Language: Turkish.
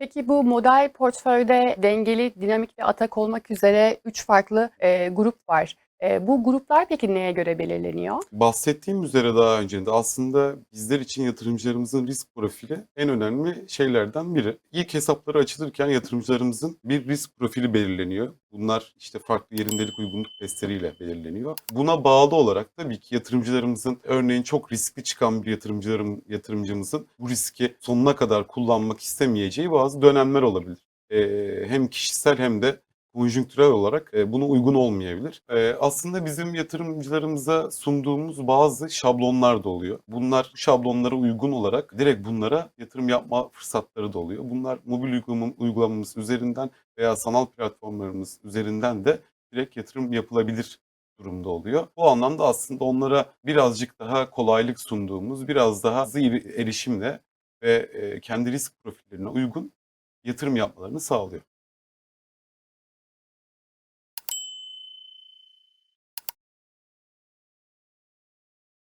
Peki bu model portföyde dengeli, dinamik ve atak olmak üzere 3 farklı e, grup var. E, bu gruplar peki neye göre belirleniyor? Bahsettiğim üzere daha önce de aslında bizler için yatırımcılarımızın risk profili en önemli şeylerden biri. İlk hesapları açılırken yatırımcılarımızın bir risk profili belirleniyor. Bunlar işte farklı yerindelik uygunluk testleriyle belirleniyor. Buna bağlı olarak tabii ki yatırımcılarımızın örneğin çok riskli çıkan bir yatırımcılarım, yatırımcımızın bu riski sonuna kadar kullanmak istemeyeceği bazı dönemler olabilir. Hem kişisel hem de konjonktürel olarak e, buna uygun olmayabilir. E, aslında bizim yatırımcılarımıza sunduğumuz bazı şablonlar da oluyor. Bunlar bu şablonlara uygun olarak direkt bunlara yatırım yapma fırsatları da oluyor. Bunlar mobil uygulama- uygulamamız üzerinden veya sanal platformlarımız üzerinden de direkt yatırım yapılabilir durumda oluyor. Bu anlamda aslında onlara birazcık daha kolaylık sunduğumuz, biraz daha hızlı erişimle ve e, kendi risk profillerine uygun yatırım yapmalarını sağlıyor.